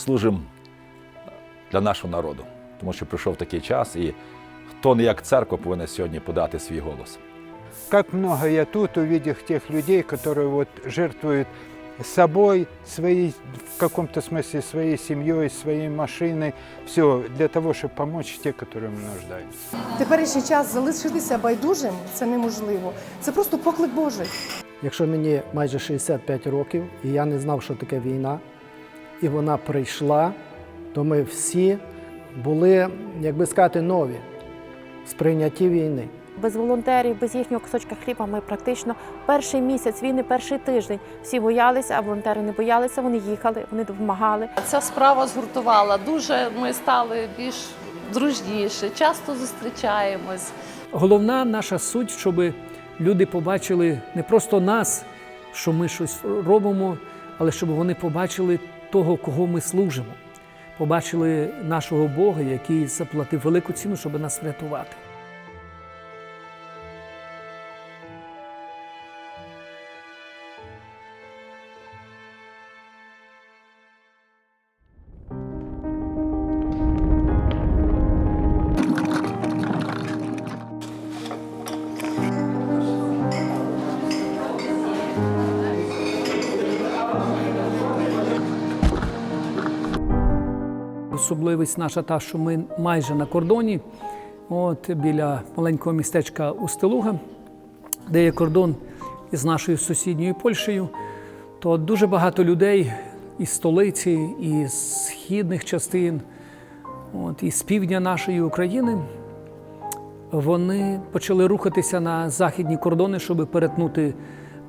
служимо для нашого народу, тому що прийшов такий час, і хто не як церква повинен сьогодні подати свій голос. Как много я тут, увидев тех людей, которые вот жертвуют собой, своей, в каком-то смысле своей семьей, своей машиной, все для того, чтобы помочь те, которые нуждаются. В теперішній час залишитися байдужим це неможливо. Це просто поклик Божий. Якщо мені майже 65 років, і я не знав, що таке війна, і вона прийшла, то ми всі були, як би сказати, нові в сприйнятті війни. Без волонтерів, без їхнього кусочка хліба ми практично перший місяць війни, перший тиждень всі боялися, а волонтери не боялися. Вони їхали, вони допомагали. Ця справа згуртувала. Дуже ми стали більш дружніше, часто зустрічаємось. Головна наша суть, щоб люди побачили не просто нас, що ми щось робимо, але щоб вони побачили того, кого ми служимо. Побачили нашого Бога, який заплатив велику ціну, щоб нас врятувати. Особливість наша та, що ми майже на кордоні, от біля маленького містечка Устилуга, де є кордон із нашою сусідньою Польщею, то дуже багато людей із столиці, із східних частин, от, із півдня нашої України, вони почали рухатися на західні кордони, щоб перетнути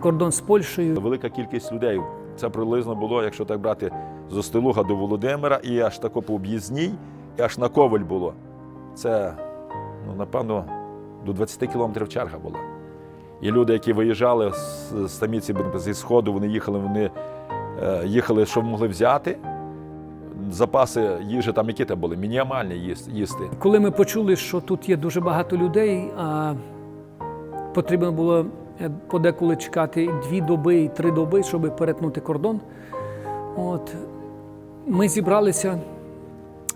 кордон з Польщею. Велика кількість людей. Це приблизно було, якщо так брати, з Остелуга до Володимира, і аж тако по об'їзній, і аж на Коваль було. Це, ну, напевно, до 20 кілометрів черга була. І люди, які виїжджали з, з зі Сходу, вони їхали, вони е, їхали, що могли взяти. Запаси їжі там які там були, мінімальні їсти. Коли ми почули, що тут є дуже багато людей, а потрібно було е, подеколи чекати дві доби і три доби, щоб перетнути кордон. От, ми зібралися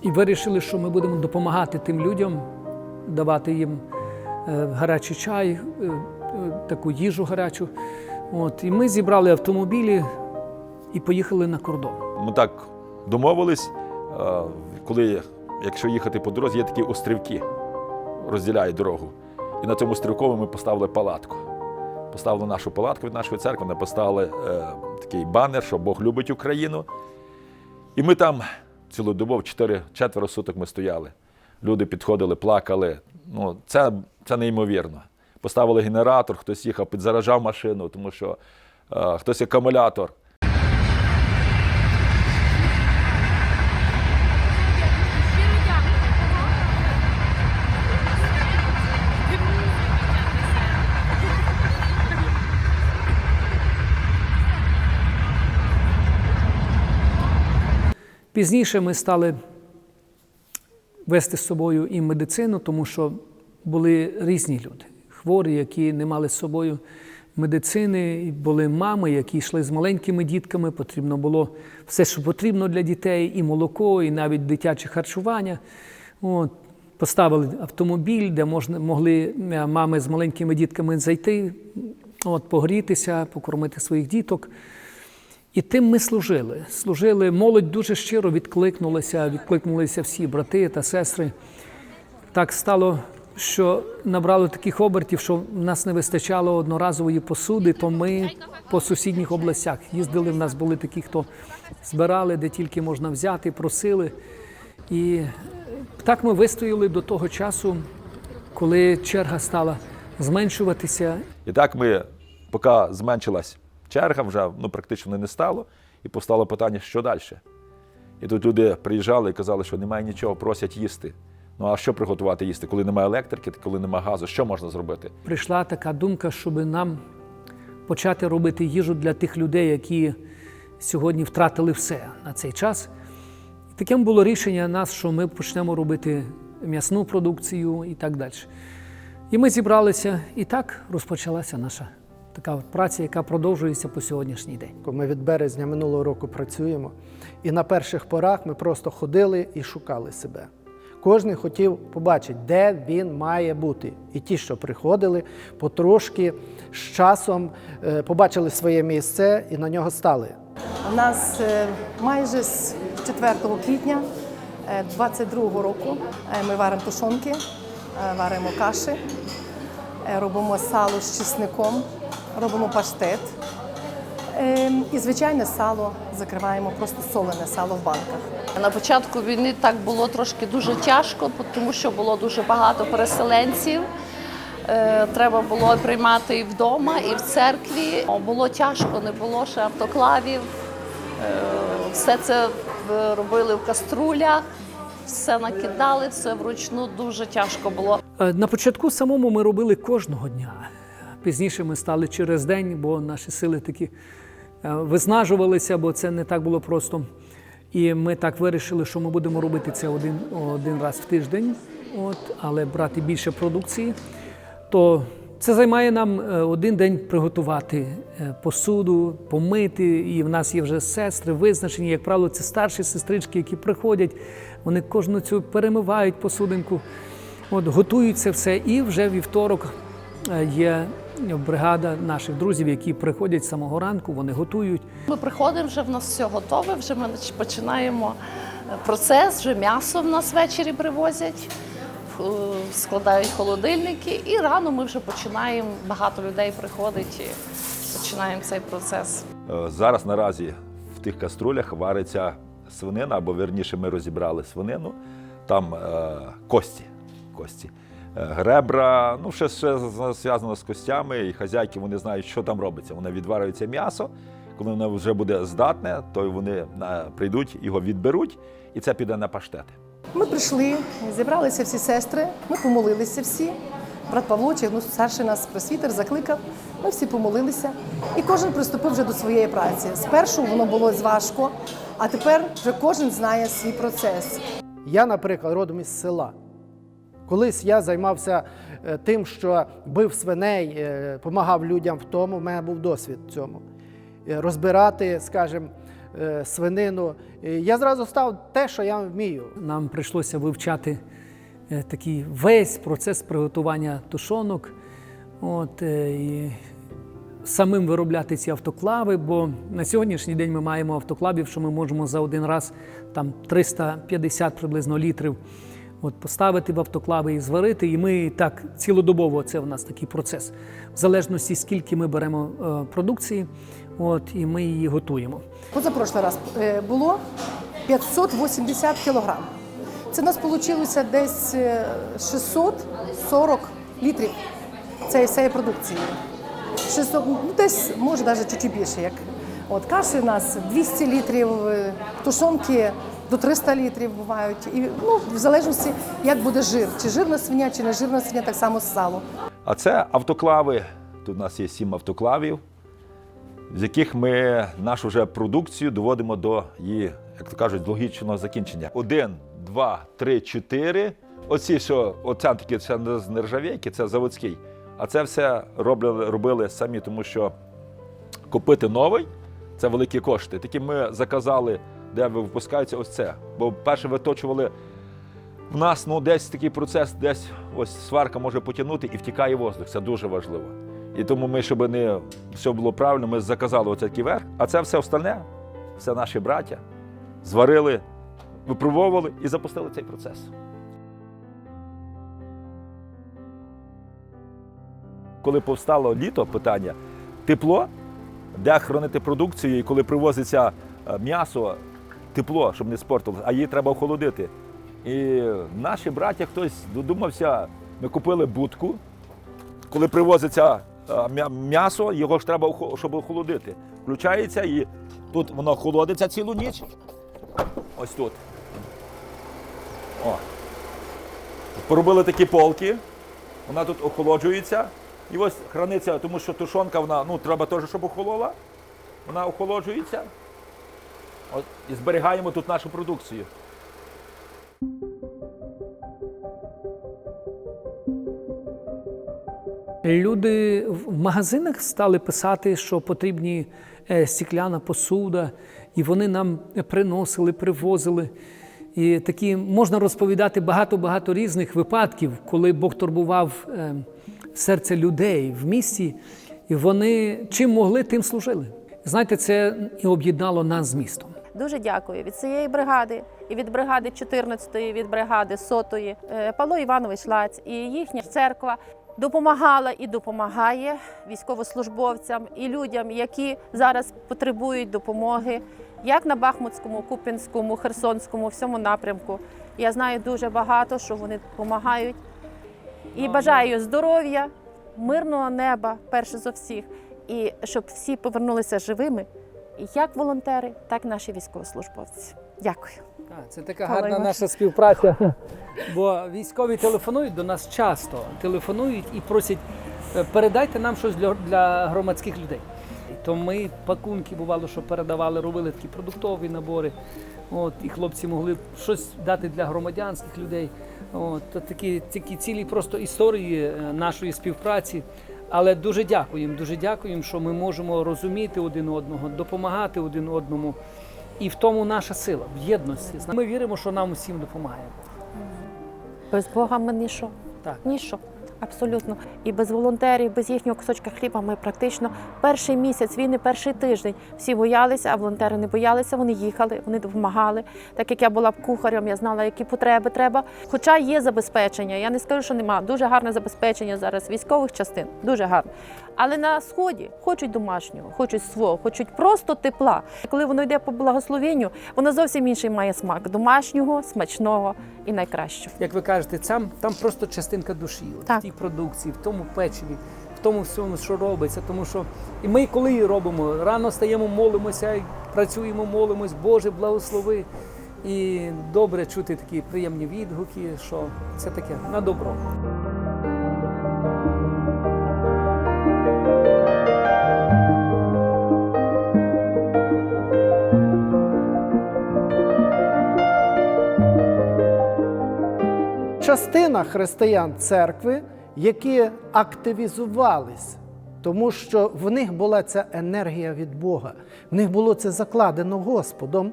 і вирішили, що ми будемо допомагати тим людям, давати їм е, гарячий чай, е, е, таку їжу гарячу. От, і ми зібрали автомобілі і поїхали на кордон. Ми так домовились, коли, якщо їхати по дорозі, є такі острівки, розділяють дорогу. І на цьому острівкові ми поставили палатку. Поставили нашу палатку від нашої церкви, ми поставили такий банер, що Бог любить Україну. І ми там цілодобово, четверо суток ми стояли. Люди підходили, плакали. Ну, це, це неймовірно. Поставили генератор, хтось їхав, підзаражав машину, тому що е, хтось акумулятор. Пізніше ми стали вести з собою і медицину, тому що були різні люди. Хворі, які не мали з собою медицини, були мами, які йшли з маленькими дітками. Потрібно було все, що потрібно для дітей, і молоко, і навіть дитяче харчування. От, поставили автомобіль, де можна, могли е, мами з маленькими дітками зайти, от, погрітися, покормити своїх діток. І тим ми служили. Служили, молодь дуже щиро відкликнулася, відкликнулися всі брати та сестри. Так стало, що набрало таких обертів, що в нас не вистачало одноразової посуди, то ми по сусідніх областях їздили. В нас були такі, хто збирали, де тільки можна взяти, просили. І так ми вистояли до того часу, коли черга стала зменшуватися, І так ми, поки зменшилась черга, вже ну, практично не стало, і постало питання, що далі. І тут люди приїжджали і казали, що немає нічого, просять їсти. Ну а що приготувати їсти, коли немає електрики, коли немає газу, що можна зробити? прийшла така думка, щоб нам почати робити їжу для тих людей, які сьогодні втратили все на цей час. Таким було рішення нас, що ми почнемо робити м'ясну продукцію і так далі. І ми зібралися, і так розпочалася наша така праця, яка продовжується по сьогоднішній день. Ми від березня минулого року працюємо, і на перших порах ми просто ходили і шукали себе. Кожен хотів побачити, де він має бути. І ті, що приходили, потрошки з часом е, побачили своє місце і на нього стали. У нас е, майже з 4 квітня 22 року е, ми варимо тушонки, варимо каші, робимо сало з чесником, робимо паштет. Е, І звичайне сало закриваємо, просто солене сало в банках. На початку війни так було трошки дуже тяжко, тому що було дуже багато переселенців. Е, Треба було приймати і вдома, і в церкві. Було тяжко, не було ще автоклавів. Е, Все це робили в каструлях, все накидали, все вручну. Дуже тяжко було. Е, На початку самому ми робили кожного дня. Пізніше ми стали через день, бо наші сили такі е, виснажувалися, бо це не так було просто. І ми так вирішили, що ми будемо робити це один, один раз в тиждень, от, але брати більше продукції. То це займає нам е, один день приготувати е, посуду, помити. І в нас є вже сестри визначені. Як правило, це старші сестрички, які приходять. Вони кожну цю перемивають посудинку. От готують це все, і вже вівторок є бригада наших друзів, які приходять з самого ранку, вони готують. Ми приходимо, вже в нас все готове, вже ми починаємо е, процес, вже м'ясо в нас ввечері привозять, е, складають холодильники, і рано ми вже починаємо, багато людей приходить і починаємо цей процес. Е, Зараз наразі в тих каструлях вариться свинина, або верніше ми розібрали свинину, там е, кості. кості. Гребра, ну ще, ще з- зв'язано з костями, і хазяйки вони знають, що там робиться. Вони відварюється м'ясо. Коли воно вже буде здатне, то вони е, прийдуть, його відберуть, і це піде на паштети. Ми прийшли, зібралися всі сестри, ми помолилися всі. Брат Павлочик, ну, старший нас просвітер, закликав. Ми всі помолилися, і кожен приступив вже до своєї праці. Спершу воно було важко, а тепер вже кожен знає свій процес. Я, наприклад, родом із села. Колись я займався е, тим, що бив свиней, допомагав людям в тому, в мене був досвід в цьому. Е, Розбирати, скажімо, е, свинину. Я зразу став те, що я вмію. Нам прийшлося вивчати е, такий весь процес приготування тушонок. От, е, і самим виробляти ці автоклави, бо на сьогоднішній день ми маємо автоклавів, що ми можемо за один раз там 350 приблизно літрів от, поставити в автоклави і зварити. І ми так цілодобово це в нас такий процес. В залежності, скільки ми беремо е, продукції, от, і ми її готуємо. Позапрошлий раз е, було 580 кілограм. Це в нас вийшло десь е, 640 літрів цієї всієї продукції. 600, ну, десь, може, навіть чуть більше. Як. От, каші у нас 200 літрів, е, тушонки до 300 літрів бувають. І, ну, в залежності, як буде жир. Чи жирна свиня, чи не жирна свиня, так само сало. А це автоклави. Тут у нас є сім автоклавів, з яких ми нашу вже продукцію доводимо до її, як то кажуть, логічного закінчення. Один, два, три, чотири. Оці, що оця це не з нержавійки, це заводський. А це все робили, робили самі, тому що купити новий це великі кошти. Такі ми заказали, де випускається ось це. Бо перше виточували в нас ну, десь такий процес, десь ось сварка може потягнути і втікає воздух. Це дуже важливо. І тому ми, щоб не все було правильно, ми заказали оцей верх, а це все остальне, все наші браття, зварили, випробовували і запустили цей процес. Коли повстало літо, питання тепло, де хранити продукцію, і коли привозиться е, м'ясо, тепло, щоб не спортило, а її треба охолодити. І наші браття хтось додумався, ми купили будку. Коли привозиться е, м'ясо, його ж треба, щоб охолодити. Включається і тут воно холодиться цілу ніч. Ось тут. О. Поробили такі полки, вона тут охолоджується. І ось храниться, тому що тушонка, вона, ну, треба теж, щоб охолола. Вона охолоджується. От, і зберігаємо тут нашу продукцію. Люди в магазинах стали писати, що потрібні е, стікляна посуда, і вони нам приносили, привозили. І такі можна розповідати багато-багато різних випадків, коли Бог турбував е, серце людей в місті, і вони чим могли, тим служили. Знаєте, це і об'єднало нас з містом. Дуже дякую від цієї бригади, і від бригади 14-ї, від бригади 100-ї. Е, Павло Іванович Лаць і їхня церква допомагала і допомагає військовослужбовцям і людям, які зараз потребують допомоги, як на Бахмутському, Купінському, Херсонському, всьому напрямку. Я знаю дуже багато, що вони допомагають. І бажаю здоров'я, мирного неба, перше за всіх, і щоб всі повернулися живими, як волонтери, так і наші військовослужбовці. Дякую. Це така Павло гарна наша співпраця. Бо військові телефонують до нас часто, телефонують і просять, «Е, передайте нам щось для, для громадських людей. То ми пакунки бувало, що передавали, робили такі продуктові набори. От, і хлопці могли щось дати для громадянських людей. От, такі, такі цілі просто історії е, нашої співпраці. Але дуже дякуємо, дуже дякуємо, що ми можемо розуміти один одного, допомагати один одному. І в тому наша сила, в єдності. Ми віримо, що нам усім допомагає. Без Бога ми ніщо. Так. Ніщо. Абсолютно. І без волонтерів, без їхнього кусочка хліба ми практично перший місяць війни, перший тиждень всі боялися, а волонтери не боялися. Вони їхали, вони допомагали. Так як я була кухарем, я знала, які потреби треба. Хоча є забезпечення, я не скажу, що нема. Дуже гарне забезпечення зараз військових частин, дуже гарне. Але на сході хочуть домашнього, хочуть свого, хочуть просто тепла. Коли воно йде по благословенню, воно зовсім інший має смак домашнього, смачного і найкращого. Як ви кажете, там, там просто частинка душі Так. в тій продукції, в тому печиві, в тому всьому, що робиться. Тому що і ми, коли її робимо, рано стаємо, молимося, працюємо, молимось, Боже, благослови. І добре чути такі приємні відгуки, що це таке на добро. Частина християн церкви, які активізувались, тому що в них була ця енергія від Бога, в них було це закладено Господом.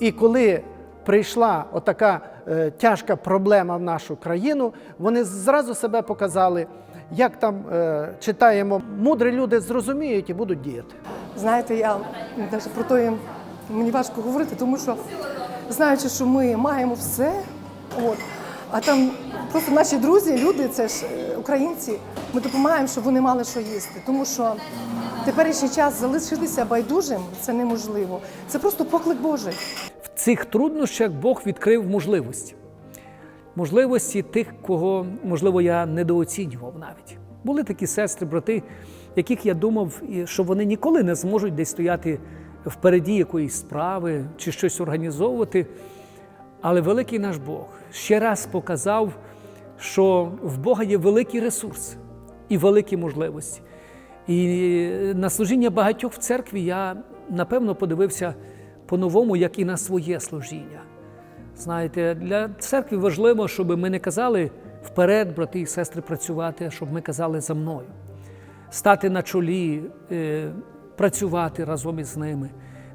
І коли прийшла отака е, тяжка проблема в нашу країну, вони зразу себе показали, як там е, читаємо, мудрі люди зрозуміють і будуть діяти. Знаєте, я навіть про то мені важко говорити, тому що знаючи, що ми маємо все, от, а там просто наші друзі, люди, це ж е, українці, ми допомагаємо, щоб вони мали що їсти. Тому що теперішній час залишитися байдужим це неможливо. Це просто поклик Божий. В цих труднощах Бог відкрив можливості. Можливості тих, кого, можливо, я недооцінював навіть. Були такі сестри, брати, яких я думав, що вони ніколи не зможуть десь стояти впереді якоїсь справи чи щось організовувати. Але великий наш Бог ще раз показав, що в Бога є великий ресурс і великі можливості. І на служіння багатьох в церкві я напевно подивився по-новому, як і на своє служіння. Знаєте, для церкви важливо, щоб ми не казали вперед, брати і сестри, працювати, щоб ми казали за мною, стати на чолі, е, працювати разом із ними.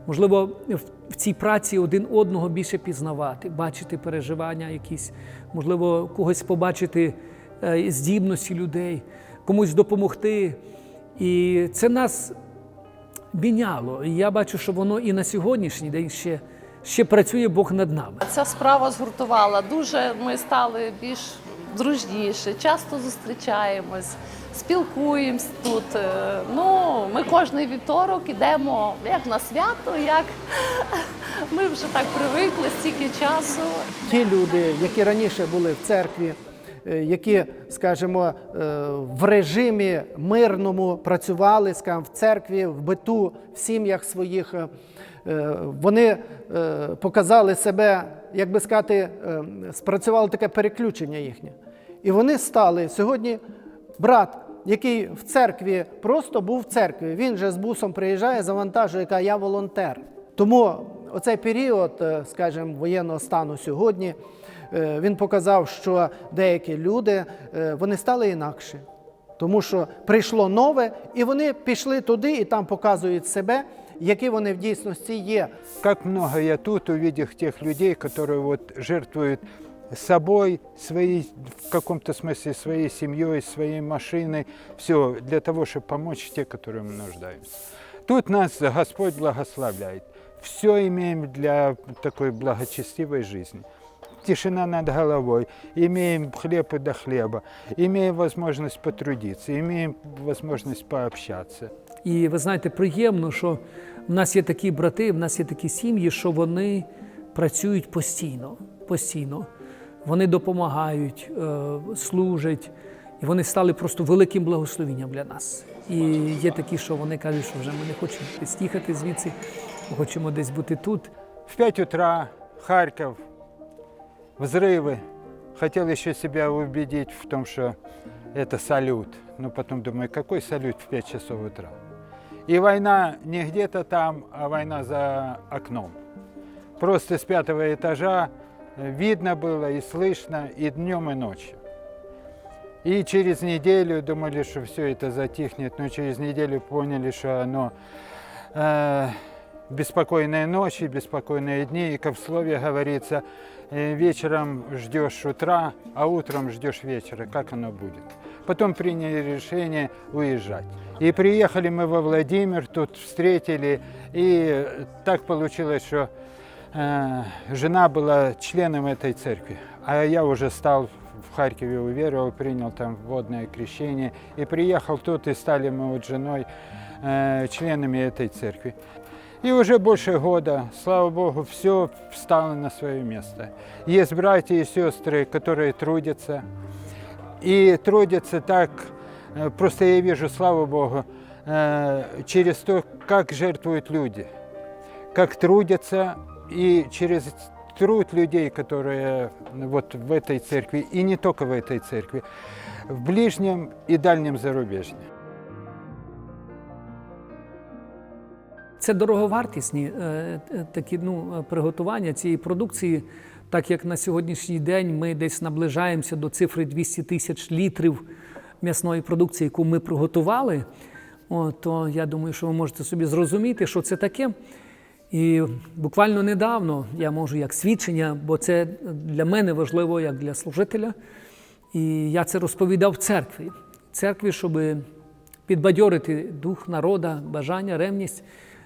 Можливо, в- цій праці один одного більше пізнавати, бачити переживання якісь, можливо, когось побачити е, здібності людей, комусь допомогти. І це нас міняло. І я бачу, що воно і на сьогоднішній день ще, ще працює Бог над нами. Ця справа згуртувала. Дуже ми стали більш дружніше, часто зустрічаємось, спілкуємось тут. Е, Ну, ми кожний вівторок ідемо як на свято, як ми вже так привикли стільки часу. ті люди, які раніше були в церкві, е, які, скажімо, е, в режимі мирному працювали, скажімо, в церкві, в биту, в сім'ях своїх, вони показали себе, як би сказати, спрацювало таке переключення їхнє. І вони стали сьогодні брат. Який в церкві просто був в церкві. Він же з бусом приїжджає, завантажує, яка я волонтер. Тому оцей період, е, скажімо, воєнного стану сьогодні, е, він показав, що деякі люди е, вони стали інакше. Тому що прийшло нове, і вони пішли туди і там показують себе, які вони в дійсності є. Как много я тут, увидев тех людей, которые вот жертвуют собой, своей, в каком-то смысле своей семьей, своей машиной, все для того, чтобы помочь те, которые нуждаются. Тут нас Господь благословляет. Все имеем для такой благочестивой жизни. Тишина над головой, имеем хлеб и до хлеба, имеем возможность потрудиться, имеем возможность пообщаться. І ви знаєте, приємно, що в нас є такі брати, в нас є такі сім'ї, що вони працюють постійно. постійно. Вони допомагають, е, служать, і вони стали просто великим благословенням для нас. І є такі, що вони кажуть, що вже ми не хочемо десь їхати звідси, ми хочемо десь бути тут. В 5 утра Харьков, взрывы. Хотел еще себя убедить в том, что это салют. Но потом думаю, какой салют в 5 часов утра? И война не где-то там, а война за окном. Просто с пятого этажа э, Видно было и слышно и днем, и ночью. И через неделю думали, что все это затихнет, но через неделю поняли, что оно э, беспокойные ночи, беспокойные дни. И как в слове говорится, э, вечером ждешь утра, а утром ждешь вечера. Как оно будет? Потом приняли решение уезжать. И приехали мы во Владимир, тут встретили. И так получилось, что жена была членом этой церкви, а я уже стал в Харькове уверовал, принял там водное крещение и приехал тут, и стали мы вот женой э, членами этой церкви. И уже больше года, слава Богу, все встало на свое место. Есть братья и сестры, которые трудятся, и трудятся так, э, просто я вижу, слава Богу, э, через то, как жертвуют люди, как трудятся, и через труд людей, которые вот в этой церкви, и не только в этой церкви, в ближнем и дальнем зарубежье. Це дороговартісні е, е, такі ну, е, приготування цієї продукції, так як на сьогоднішній день ми десь наближаємося до цифри 200 тисяч літрів м'ясної продукції, яку ми приготували. О, то я думаю, що ви можете собі зрозуміти, що це таке. І буквально недавно я можу як свідчення, бо це для мене важливо як для служителя. І я це розповідав в церкві. Церкві, щоб підбадьорити дух народа, бажання, ревність.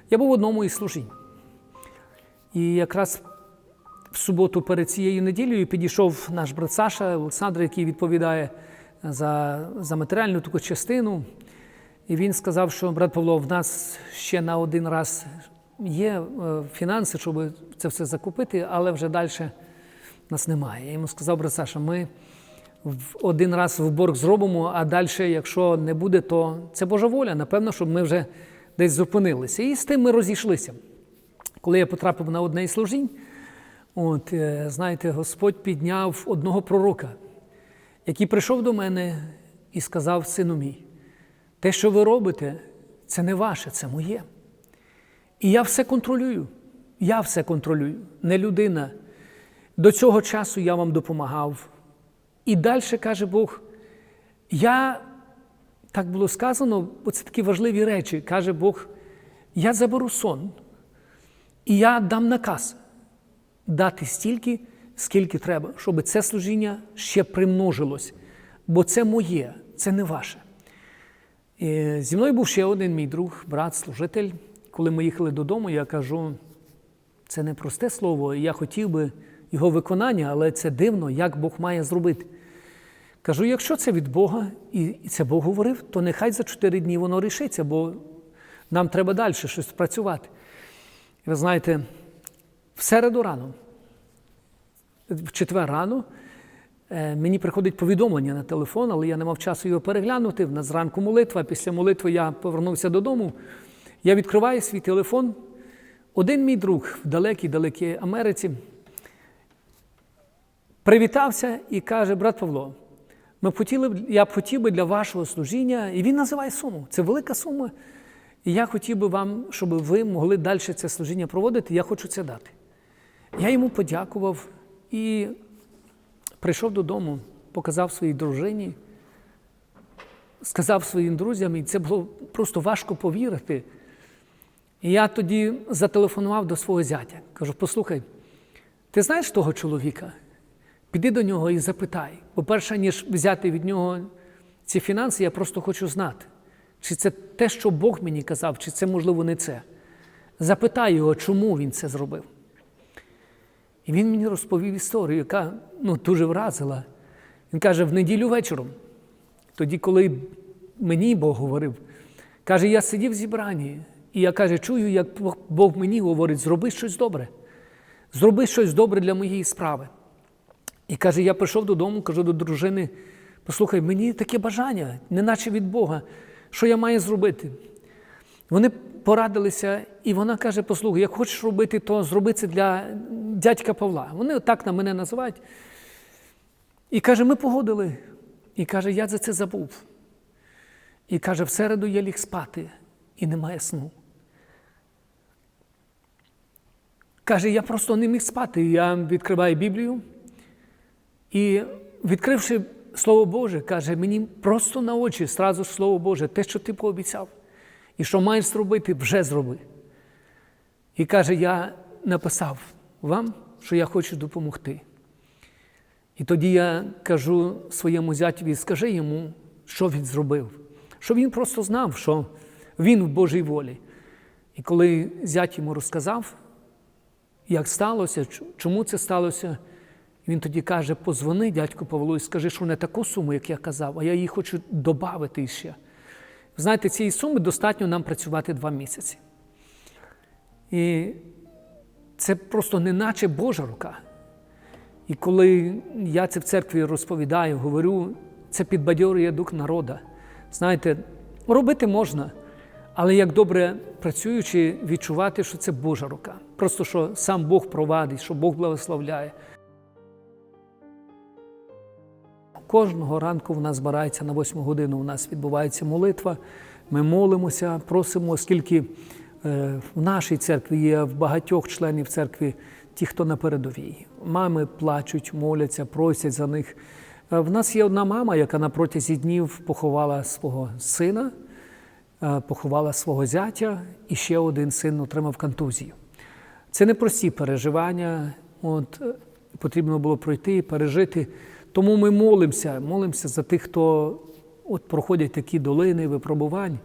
Я був в одному із служінь. І якраз в суботу перед цією неділею підійшов наш брат Саша Олександр, який відповідає за, за матеріальну таку частину. І він сказав, що брат Павло, в нас ще на один раз є е, фінанси, щоб це все закупити, але вже далі нас немає. Я йому сказав, брат Саша, ми один раз в борг зробимо, а далі, якщо не буде, то це Божа воля. Напевно, щоб ми вже десь зупинилися. І з тим ми розійшлися. Коли я потрапив на одне із служінь, от, е, знаєте, Господь підняв одного пророка, який прийшов до мене і сказав, сину мій, те, що ви робите, це не ваше, це моє. І я все контролюю. Я все контролюю, не людина. До цього часу я вам допомагав. І далі каже Бог, я, так було сказано, бо це такі важливі речі, каже Бог, я заберу сон, і я дам наказ дати стільки, скільки треба, щоб це служіння ще примножилось. Бо це моє, це не ваше. І зі мною був ще один мій друг, брат, служитель. Коли ми їхали додому, я кажу, це не просте слово, я хотів би його виконання, але це дивно, як Бог має зробити. Кажу, якщо це від Бога, і це Бог говорив, то нехай за чотири дні воно рішиться, бо нам треба далі щось працювати. Ви знаєте, в середу рано, в четвер рано, е, мені приходить повідомлення на телефон, але я не мав часу його переглянути. В нас зранку молитва. Після молитви я повернувся додому. Я відкриваю свій телефон. Один мій друг в далекій-далекій Америці привітався і каже: брат Павло, ми б хотіли, я б хотів би для вашого служіння, і він називає суму. Це велика сума. І я хотів би вам, щоб ви могли далі це служіння проводити, я хочу це дати. Я йому подякував і прийшов додому, показав своїй дружині. сказав своїм друзям, і це було просто важко повірити. І я тоді зателефонував до свого зятя. Кажу: послухай, ти знаєш того чоловіка? Піди до нього і запитай. По-перше, ніж взяти від нього ці фінанси, я просто хочу знати, чи це те, що Бог мені казав, чи це, можливо, не це. Запитай його, чому він це зробив. І він мені розповів історію, яка ну, дуже вразила. Він каже, в неділю вечором, тоді, коли мені Бог говорив, каже, я сидів в зібранні, і я каже, чую, як Бог- мені говорить, зроби щось добре. Зроби щось добре для моєї справи. І каже, я прийшов додому, кажу до дружини: послухай, мені таке бажання, неначе від Бога, що я маю зробити. Вони порадилися, і вона каже: послухай, як хочеш робити, то зроби це для дядька Павла. Вони так на мене називають. І каже, ми погодили. І каже, я за це забув. І каже, в середу я ліг спати, і немає сну. Каже, я просто не міг спати. Я відкриваю Біблію. І відкривши Слово Боже, каже, мені просто на очі зразу ж Слово Боже, те, що ти пообіцяв, і що маєш зробити, вже зроби. І каже, я написав вам, що я хочу допомогти. І тоді я кажу своєму зятєві, скажи йому, що він зробив, що він просто знав, що він в Божій волі. І коли зять йому розказав, як сталося, чому це сталося, він тоді каже: позвони дядьку Павлу і скажи, що не таку суму, як я казав, а я її хочу додати ще. Знаєте, цієї суми достатньо нам працювати два місяці. І це просто неначе Божа рука. І коли я це в церкві розповідаю, говорю, це підбадьорює дух народа. Знаєте, робити можна, але як добре працюючи, відчувати, що це Божа рука. Просто що сам Бог провадить, що Бог благословляє. Кожного ранку в нас збирається на 8 годину. У нас відбувається молитва. Ми молимося, просимо, оскільки е, в нашій церкві є в багатьох членів церкви ті, хто на передовій. Мами плачуть, моляться, просять за них. Е, В нас є одна мама, яка на протязі днів поховала свого сина, поховала свого зятя, і ще один син отримав контузію. Це непрості переживання. От, е, потрібно було пройти, і пережити. Тому ми молимося, молимося за тих, хто от проходять такі долини випробувань.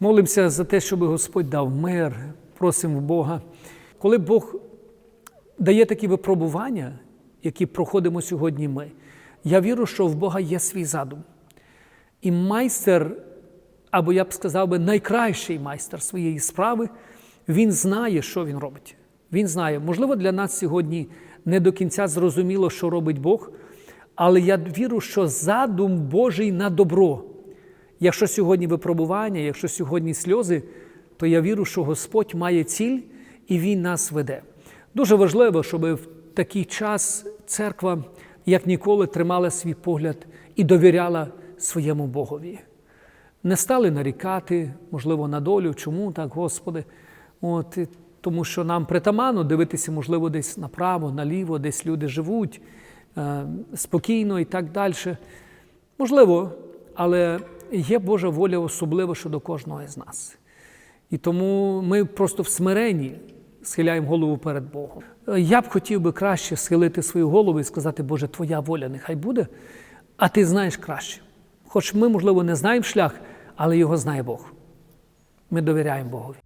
Молимося за те, щоб Господь дав мир, просимо Бога. Коли Бог дає такі випробування, які проходимо сьогодні ми, я вірю, що в Бога є свій задум. І майстер, або я б сказав би, найкращий майстер своєї справи, він знає, що він робить. Він знає, можливо, для нас сьогодні не до кінця зрозуміло, що робить Бог, але я вірю, що задум Божий на добро. Якщо сьогодні випробування, якщо сьогодні сльози, то я вірю, що Господь має ціль і Він нас веде. Дуже важливо, щоб в такий час церква як ніколи тримала свій погляд і довіряла своєму Богові. Не стали нарікати, можливо, на долю, чому так, Господи. От, тому що нам притаманно дивитися, можливо, десь направо, наліво, десь люди живуть е, спокійно і так далі. Можливо, але є Божа воля особлива щодо кожного з нас. І тому ми просто в смиренні схиляємо голову перед Богом. Е, Я б хотів би краще схилити свою голову і сказати, Боже, Твоя воля нехай буде, а ти знаєш краще. Хоч ми, можливо, не знаємо шлях, але його знає Бог. Ми довіряємо Богові.